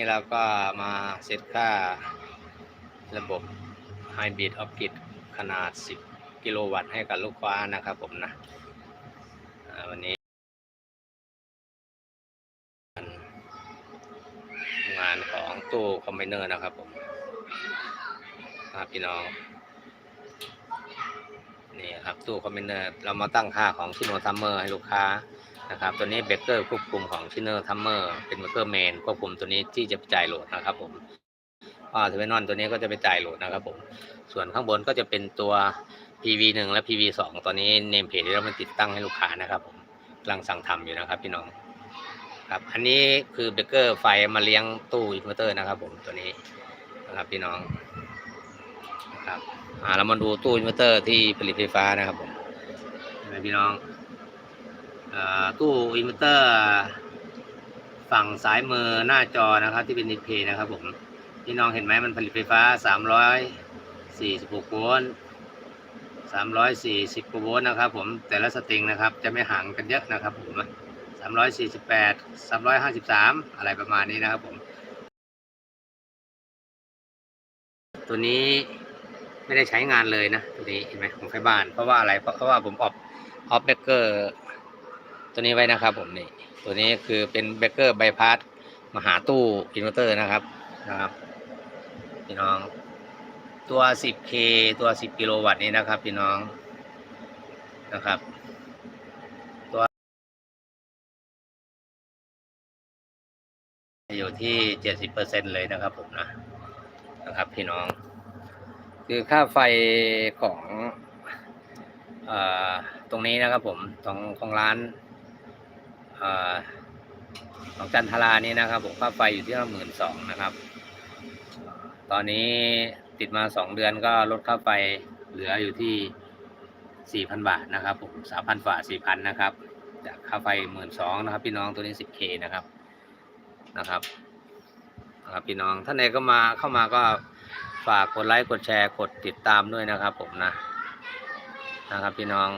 นี้เราก็มาเซตค่าระบบ Hybrid o f g r i d ขนาด 10 กิโลวัตต์ให้กับลูกค้านะครับผมนะวันนี้ งานของตู้คอมไบเนอร์นะครับผมครับพี่น้อง นี่ครับตู้คอมไบเนอร์ เรามาตั้งค่าของชิโนทัมเมอร์ให้ลูกค้า นะครับตัวนี้เบเกอร์ควบคุมของชิโนอร์ทัมเมอร์เป็นเบเกอร์เมนควบคุมตัวนี้ที่จะไปจ่ายโหลดนะครับผมอ่าเทอร์มินอลตัวนี้ก็จะไปจ่ายโหลดนะครับผมส่วนข้างบนก็จะเป็นตัว PV 1และ PV 2ตอนนี้เนมเพจที่เรามาติดตั้งให้ลูกค้านะครับผมกำลังสั่งทำอยู่นะครับพี่น้องครับอันนี้คือเบเกอร์ไฟมาเลี้ยงตู้อินเวอร์เตอร์นะครับผมตัวนี้นะครับพี่น้องครับอ่าเรามาดูตู้อินเวอร์เตอร์ที่ผลิตไฟฟ้านะครับผมเห็นไหมพี่น้อง ตู้อินเวอร์เตอร์ฝั่งซ้ายมือหน้าจอนะครับ ที่เป็นดิเพย์นะครับผมพี่น้องเห็นไหมมันผลิตไฟฟ้า 346โวลต์340กว่าโวลต์นะครับผมแต่ละสตริงนะครับจะไม่ห่างกันเยอะนะครับผมสามร้อยสี่สิบแปดสามร้อยห้าสิบสามอะไรประมาณนี้นะครับผม ตัวนี้ไม่ได้ใช้งานเลยนะ ตัวนี้เห็นไหมของไฟบ้าน เพราะว่าอะไรเพราะเพราะว่าผมออฟออฟเบเกอร์ ตัวนี้ไว้นะครับ ผมนี่ตัวนี้คือเป็นเบเกอร์ใบพัดมาหาตู้อินเวอร์เตอร์นะครับนะครับพี่น้อง ตัว 10K ตัว 10 กิโลวัตต์นี้นะครับ พี่น้องนะครับ ตัวอยู่ที่เจ็ดสิบเปอร์เซ็นเลยนะครับผมนะนะครับ พี่น้อง คือค่าไฟของเออตรงนี้นะครับผมของของร้าน ของจันทรานี่นะครับผมค่าไฟอยู่ที่หมื่นสองนะครับ ตอนนี้ติดมาสองเดือนก็ลดค่าไฟเหลืออยู่ที่สี่พันบาทนะครับผมสามพันฝ่าสี่พันนะครับ จากค่าไฟหมื่นสองนะครับ พี่น้องตัวนี้สิบเคนะครับนะครับนะครับพี่น้องท่านใดก็มาเข้ามาก็ฝากกดไลค์กดแชร์กดติดตามด้วยนะครับ ผมนะนะครับพี่น้อง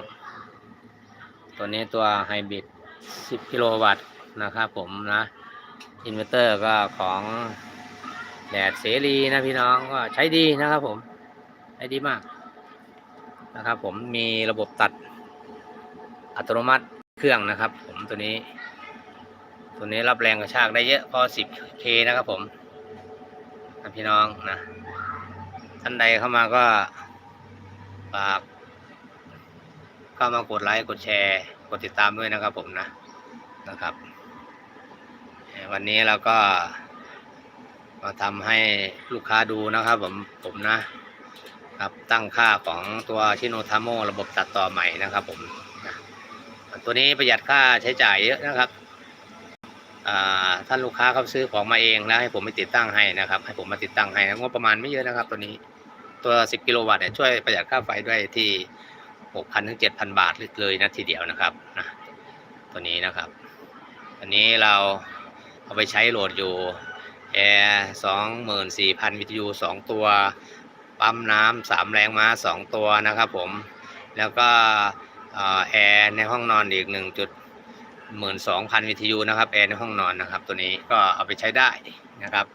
ตัวนี้ตัวไฮบริด 10 กิโลวัตต์นะครับผมนะอินเวอร์เตอร์ก็ของแดดเสรีนะพี่น้องก็ใช้ดีนะครับผม ใช้ดีมากนะครับผมมีระบบตัดอัตโนมัติเครื่องนะครับ ผมตัวนี้ ตัวนี้รับแรงกระชากได้เยอะพอ 10K นะครับผมนะพี่น้องนะท่านใดเข้ามาก็ฝากเข้ามากดไลค์กดแชร์ กดติดตามด้วยนะครับผมนะนะครับ วันนี้เราก็มาทำให้ลูกค้าดูนะครับ ผมผมนะครับตั้งค่าของตัวชิโนทามโมระบบตัดต่อใหม่นะครับผมนะตัวนี้ประหยัดค่าใช้จ่ายเยอะนะครับท่านลูกค้าเขาซื้อของมาเองแล้วให้ผมไปติดตั้งให้นะครับ ให้ผมมาติดตั้งให้นะงบประมาณไม่เยอะนะครับ ตัวนี้ตัว 10 กิโลวัตต์เนี่ยช่วยประหยัดค่าไฟด้วยที่ 6,000ถึง7,000บาทเลยนะทีเดียวนะครับนะตัวนี้นะครับ อันนี้เราเอาไปใช้โหลดอยู่แอร์24,000วิทยุ2ตัว ปั๊มน้ำสามแรงม้า2ตัวนะครับผม แล้วก็แอร์ในห้องนอนอีก 1. จุดหมื่นสองพันวิทยุนะครับแอร์ในห้องนอนนะครับ ตัวนี้ก็เอาไปใช้ได้นะครับ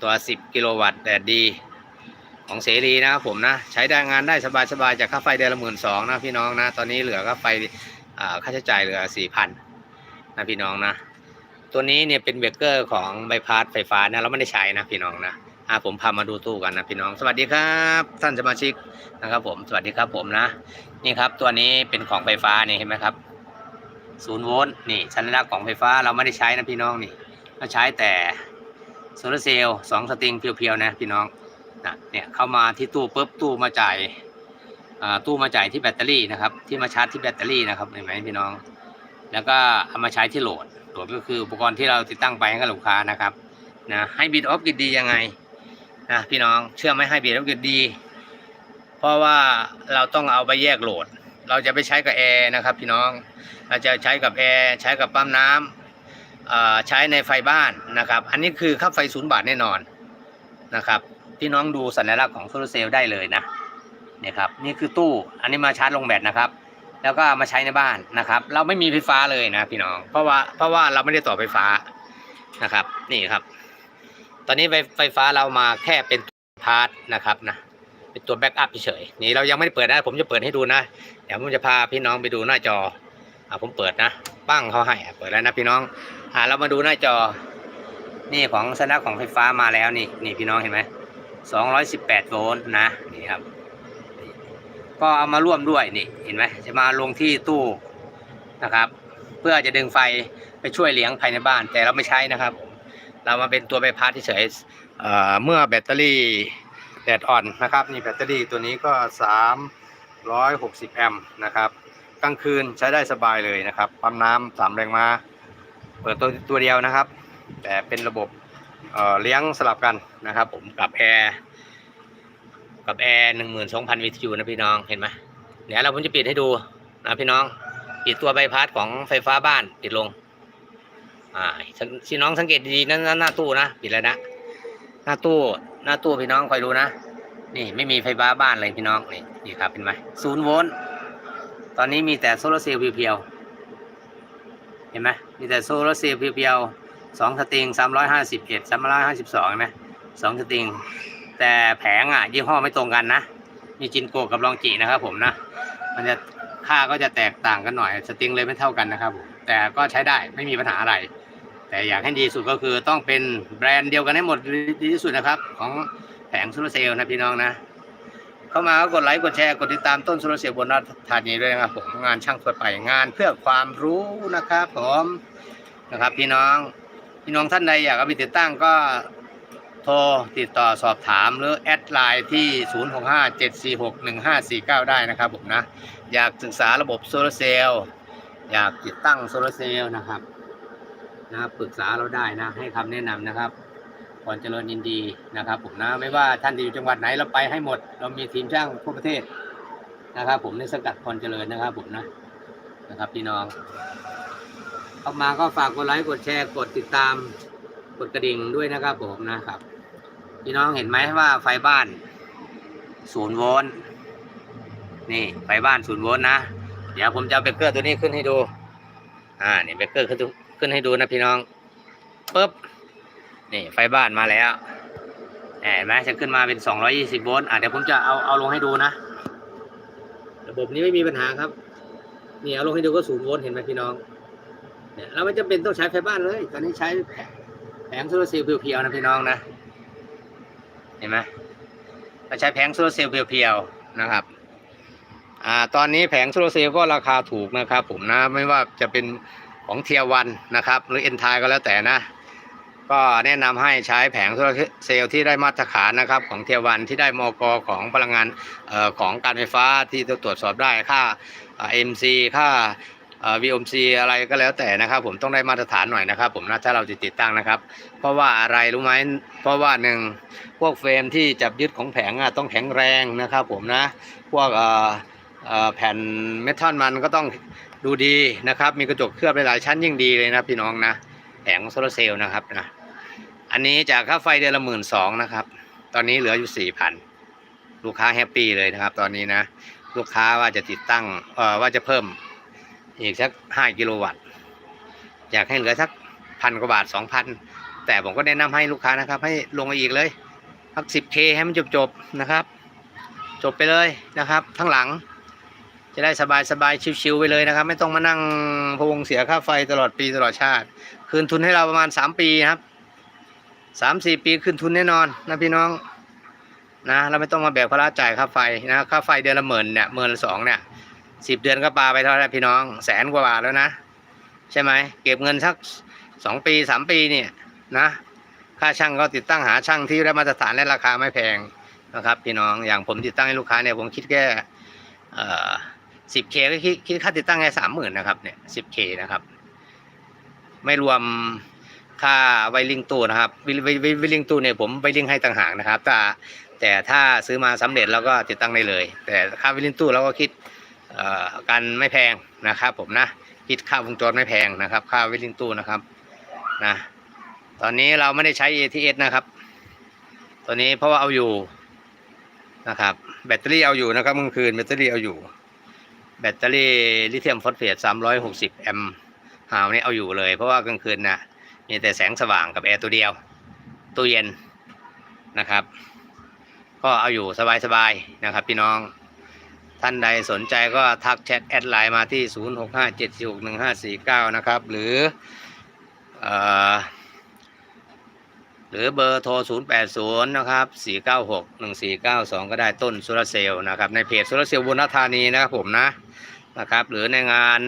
ตัว10กิโลวัตต์แดดดี ของเสรีนะครับผมนะใช้ได้งานได้สบายๆจากค่าไฟเดือนละหมื่นสองนะพี่น้องนะตอนนี้เหลือค่าไฟค่าใช้จ่ายเหลือสี่พันนะพี่น้องนะ ตัวนี้เนี่ยเป็นเบรกเกอร์ของใบพัดไฟฟ้านะเราไม่ได้ใช้นะพี่น้องนะอ่าผมพามาดูตู้กันนะพี่น้อง สวัสดีครับ ท่านสมาชิกนะครับผมสวัสดีครับผมนะ นี่ครับตัวนี้เป็นของไฟฟ้านี่เห็นไหมครับศูนย์โวลต์นี่สัญลักของไฟฟ้าเราไม่ได้ใช้นะพี่น้องนี่เราใช้แต่โซลาร์เซลล์สองสตริงเพียวๆนะพี่น้อง นะเนี่ยเข้ามาที่ตู้ปุ๊บตู้มาจ่ายอ่าตู้มาจ่ายที่แบตเตอรี่นะครับ ที่มาชาร์จที่แบตเตอรี่นะครับเห็นไหมพี่น้อง แล้วก็เอามาใช้ที่โหลดโหลดก็คืออุปกรณ์ที่เราติดตั้งไปให้กับลูกค้านะครับนะให้บิดออฟกิดดียังไงนะพี่น้องเชื่อไหมให้บิดออฟกิดดี เพราะว่าเราต้องเอาไปแยกโหลด เราจะไปใช้กับแอร์นะครับ พี่น้องเราจะใช้กับแอร์ใช้กับปั๊มน้ำใช้ในไฟบ้านนะครับ อันนี้คือค่าไฟศูนย์บาทแน่นอนนะครับ พี่น้องดูสัญลักษณ์ของโซลาร์เซลล์ได้เลยนะเนี่ยครับนี่คือตู้อันนี้มาชาร์จลงแบตนะครับ แล้วก็มาใช้ในบ้านนะครับ เราไม่มีไฟฟ้าเลยนะพี่น้อง เพราะว่าเพราะว่าเราไม่ได้ต่อไฟฟ้านะครับ นี่ครับ ตอนนี้ไฟไฟฟ้าเรามาแค่เป็นพาร์ทนะครับนะเป็นตัวแบ็กอัพเฉยๆนี่เรายังไม่ได้เปิดนะผมจะเปิดให้ดูนะเดี๋ยวผมจะพาพี่น้องไปดูหน้าจออ่าผมเปิดนะปั้งเขาให้เปิดแล้วนะพี่น้องอ่าเรามาดูหน้าจอ นี่ของสนักษณ์ของไฟฟ้ามาแล้วนี่นี่พี่น้องเห็นไหม 218 โวลต์นะนี่ครับ ก็เอามาร่วมด้วยนี่เห็นไหมจะมาลงที่ตู้นะครับ เพื่อจะดึงไฟไปช่วยเลี้ยงภายในบ้าน แต่เราไม่ใช้นะครับ เรามาเป็นตัวใบพัดเฉยเอ่อเมื่อแบตเตอรี่แดดอ่อนนะครับนี่แบตเตอรี่ตัวนี้ก็ 360 แอมป์นะครับกลางคืนใช้ได้สบายเลยนะครับปั๊มน้ำสามแรงม้าเปิดตัวตัวเดียวนะครับ แต่เป็นระบบ เลี้ยงสลับกันนะครับผมกับแอร์กับแอร์หนึ่งหมื่นสองพันวิทยุนะพี่น้องเห็นไหมเดี๋ยวเราผมจะปิดให้ดูนะพี่น้องปิดตัวใบพัดของไฟฟ้าบ้านปิดลง อ่าพี่น้องสังเกตดีๆนั่นหน้าตู้นะปิดแล้วนะหน้าตู้หน้าตู้พี่น้องคอยดูนะนี่ไม่มีไฟฟ้าบ้านเลยพี่น้องนี่นี่ครับเป็นไหมศูนย์โวลต์ตอนนี้มีแต่โซลาร์เซลล์เพียวๆเห็นไหมมีแต่โซลาร์เซลล์เพียวๆ สองสตริงสามร้อยห้าสิบเอ็ดสามร้อยห้าสิบสองนไหมสองสตริง แต่แผงอะยี่ห้อไม่ตรงกันนะมีจินโกกับลองจินะครับผมนะ มันจะค่าก็จะแตกต่างกันหน่อย สตริงเลยไม่เท่ากันนะครับผมแต่ก็ใช้ได้ไม่มีปัญหาอะไร แต่อยากให้ดีสุดก็คือต้องเป็นแบรนด์เดียวกันให้หมดดีที่สุดนะครับ ของแผงโซลาร์เซลล์นะพี่น้องนะ เข้ามาก็กดไลค์กดแชร์กดติดตามต้นโซลาร์เซลล์บนรัฐานีด้วยนะครับผมงานช่างทั่วไปงานเพื่อความรู้นะครับ ผมนะครับพี่น้อง พี่น้องท่านใดอยากเอาไปติดตั้งก็โทรติดต่อสอบถามหรือแอดไลน์ที่ 0657461549 ได้นะครับผมนะ อยากศึกษาระบบโซลาร์เซลล์อยากติดตั้งโซลาร์เซลล์นะครับนะครับปรึกษาเราได้นะ ให้คำแนะนำนะครับก่อนเจริญยินดีนะครับผมนะไม่ว่าท่านอยู่จังหวัดไหนเราไปให้หมด เรามีทีมช่างทั่วประเทศนะครับ ผมในสกัดพรเจริญนะครับผมนะนะครับพี่น้อง เข้ามาก็ฝากกดไลค์กดแชร์กดติดตาม กดกระดิ่งด้วยนะครับผมนะครับ พี่น้องเห็นไหมว่าไฟบ้านศูนย์โวลต์นี่ไฟบ้านศูนย์โวลต์นะเดี๋ยวผมจะเอาเบรกเกอร์ตัวนี้ขึ้นให้ดู อ่านี่เบรกเกอร์ขึ้นขึ้นให้ดูนะพี่น้องปุ๊บนี่ไฟบ้านมาแล้วเห็นไหมจะขึ้นมาเป็น 220 โวลต์อะเดี๋ยวผมจะเอาเอาลงให้ดูนะ ระบบนี้ไม่มีปัญหาครับ นี่เอาลงให้ดูก็ศูนย์โวลต์เห็นไหมพี่น้อง เนี่ยเราไม่จำเป็นต้องใช้ไฟบ้านเลย ตอนนี้ใช้แผงโซลาร์เซลล์เพียวๆนะพี่น้องนะเห็นไหมเราใช้แผงโซลาร์เซลล์เพียวๆนะครับอ่าตอนนี้แผงโซลาร์เซลล์ก็ราคาถูกนะครับ ผมนะไม่ว่าจะเป็นของเทียวันนะครับ หรือเอ็นทายก็แล้วแต่นะ ก็แนะนำให้ใช้แผงโซลาร์เซลล์ที่ได้มาตรฐานนะครับ ของเทียวันที่ได้มอกของพลังงานเอ่อของการไฟฟ้าที่ตรวจสอบได้ค่าเอ็มซีค่า เอ่อ VOC อะไรก็แล้วแต่นะครับ ผมต้องได้มาตรฐานหน่อยนะครับ ผมนะถ้าเราจะติดตั้งนะครับ เพราะว่าอะไรรู้ไหมเพราะว่าหนึ่งพวกเฟรมที่จับยึดของแผงอะต้องแข็งแรงนะครับ ผมนะพวกแผ่นเมทัลมันก็ต้องดูดีนะครับ มีกระจกเคลือบหลายชั้นยิ่งดีเลยนะพี่น้องนะแผงโซลาร์เซลล์นะครับนะอันนี้จากค่าไฟเดือนละหมื่นสองนะครับ ตอนนี้เหลืออยู่สี่พันลูกค้าแฮปปี้เลยนะครับ ตอนนี้นะ ลูกค้าว่าจะติดตั้งเอ่อว่าจะเพิ่ม อีกสักห้ากิโลวัตต์อยากให้เหลือสักพันกว่าบาทสองพันแต่ผมก็แนะนำให้ลูกค้านะครับ ให้ลงมาอีกเลยสักสิบเคให้มันจบๆนะครับ จบไปเลยนะครับ ทั้งหลัง จะได้สบายสบายชิวๆไปเลยนะครับ ไม่ต้องมานั่งพวงเสียค่าไฟตลอดปีตลอดชาติ คืนทุนให้เราประมาณสามปีครับสามสี่ปีคืนทุนแน่นอนนะพี่น้องนะเราไม่ต้องมาแบกภาระจ่ายค่าไฟนะค่าไฟเดือนละหมื่นเนี่ยหมื่นละสองเนี่ย สิบเดือนก็ปลาไปเท่าไหร่พี่น้อง แสนกว่าบาทแล้วนะ ใช่ไหมเก็บเงินสักสองปีสามปีเนี่ยนะค่าช่างก็ติดตั้งหาช่างที่ได้มาตรฐานและราคาไม่แพงนะครับพี่น้องอย่างผมติดตั้งให้ลูกค้าเนี่ยผมคิดแค่สิบเคก็คิดคิดค่าติดตั้งแค่สามหมื่นนะครับเนี่ยสิบเคนะครับ ไม่รวมค่าไวริงตู้นะครับวิวิวิวิริงตู้เนี่ยผมไวริงให้ต่างหากนะครับแต่แต่ถ้าซื้อมาสำเร็จเราก็ติดตั้งได้เลย แต่ค่าไวริงตู้เราก็คิด กันไม่แพงนะครับ ผมนะคิดค่าวงจรไม่แพงนะครับ ค่าวิริงตู้นะครับนะตอนนี้เราไม่ได้ใช้ ATS นะครับ ตัวนี้เพราะว่าเอาอยู่นะครับ แบตเตอรี่เอาอยู่นะครับเมื่อคืนแบตเตอรี่เอาอยู่ แบตเตอรี่ลิเธียมฟอสเฟต360 แอมป์หาวนี่เอาอยู่เลย เพราะว่ากลางคืนน่ะมีแต่แสงสว่างกับแอร์ตัวเดียวตู้เย็นนะครับ ก็เอาอยู่สบายๆนะครับพี่น้อง ท่านใดสนใจก็ทักแชทแอดไลน์มาที่ 0657461549 นะครับ หรือเอ่อหรือเบอร์โทร 080 นะครับ 496 1492 ก็ได้ต้นโซลาร์เซลล์นะครับ ในเพจโซลาร์เซลล์บุญธานีนะครับผมนะนะครับ หรือในงาน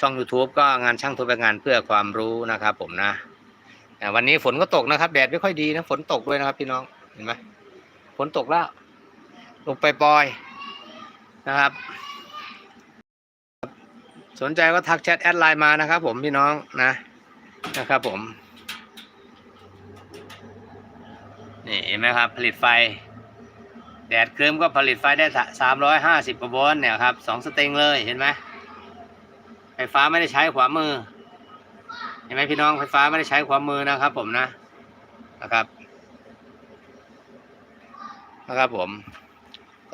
ช่อง YouTube ก็งานช่างทุบงานเพื่อความรู้นะครับผมนะ วันนี้ฝนก็ตกนะครับ แดดไม่ค่อยดีนะ ฝนตกด้วยนะครับพี่น้อง เห็นไหมฝนตกแล้ว ลงไปปล่อย นะครับ สนใจก็ทักแชทแอดไลน์มานะครับผมพี่น้องนะนะครับผมนี่เห็นไหมครับ ผลิตไฟ แดดครึ้มก็ผลิตไฟได้สามร้อยห้าสิบกว่าโวลต์เนี่ยครับสองสเต็งเลยเห็นไหมไฟฟ้าไม่ได้ใช้ขวามือ เห็นไหมพี่น้องไฟฟ้าไม่ได้ใช้ขวามือนะครับผมนะนะครับนะครับผม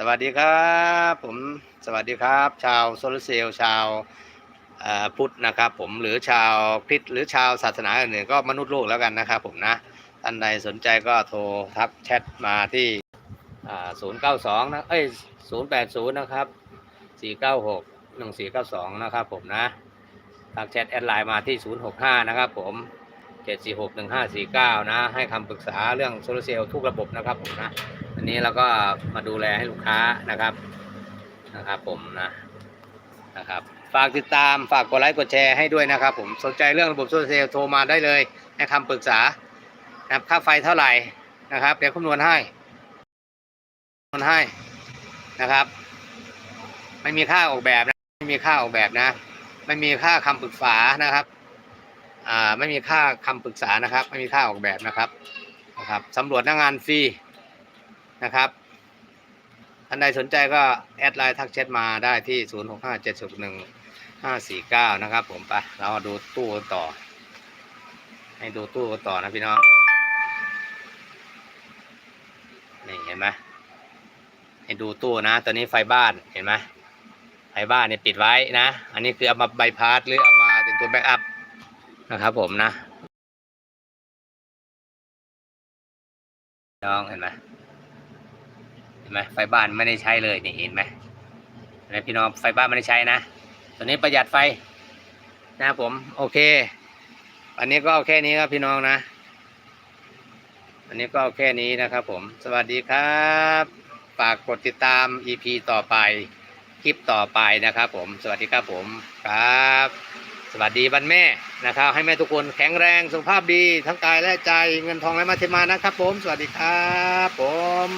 สวัสดีครับผมสวัสดีครับ ชาวโซลาเซลล์ชาวพุทธนะครับผมหรือชาวคริสต์หรือชาวศาสนาอื่นๆก็มนุษย์โลกแล้วกันนะครับผมนะท่านใดสนใจก็โทรทักแชทมาที่ศูนย์เก้าสองนะเอ้ยศูนย์แปดศูนย์นะครับสี่เก้าหกหนึ่งสี่เก้าสองนะครับผมนะทักแชทแอดไลน์มาที่ศูนย์หกห้านะครับผมเจ็ดสี่หกหนึ่งห้าสี่เก้านะ ให้คำปรึกษาเรื่องโซลาเซลล์ทุกระบบนะครับผมนะ นี้เราก็มาดูแลให้ลูกค้านะครับนะครับ ผมนะนะครับ ฝากติดตามฝากกดไลค์กดแชร์ให้ด้วยนะครับ ผมสนใจเรื่องระบบโซลาร์เซลล์โทรมาได้เลยให้คำปรึกษานะครับค่าไฟเท่าไหร่นะครับ เดี๋ยวคำนวณให้คำนวณให้นะครับ ไม่มีค่าออกแบบนะไม่มีค่าออกแบบนะ ไม่มีค่าคำปรึกษานะครับอ่าไม่มีค่าคำปรึกษานะครับ ไม่มีค่าออกแบบนะครับนะครับสำรวจหน้างานฟรี นะครับท่านใดสนใจก็แอดไลน์ทักแชทมาได้ที่ 0 6 5 7 6 1 5 4 9 นะครับผมไปเราาดูตู้ต่อ ให้ดูตู้ต่อนะพี่น้องนี่เห็นไหมให้ดูตู้นะตัวนี้ไฟบ้านเห็นไหมไฟบ้านเนี่ยปิดไว้นะ อันนี้คือเอามาใบพาสหรือเอามาเป็นตัวแบ็กอัพนะครับผมนะน้องเห็นไหม ห็นไหมไฟบ้านไม่ได้ใช้เลยนี่เห็นไหมนไหมพี่น้องไฟบ้านไม่ได้ใช้นะตัวนี้ประหยัดไฟนะครับผม โอเค อันนี้ก็เอาแค่นี้ครับพี่น้องนะ อันนี้ก็เอาแค่นี้นะครับผม สวัสดีครับฝากกดติดตาม EP ต่อไปคลิปต่อไปนะครับผม สวัสดีครับผมครับ สวัสดีวันแม่นะครับ ให้แม่ทุกคนแข็งแรงสุขภาพดี ทั้งกายและใจเงินทองและมาเทมานะครับผม สวัสดีครับผม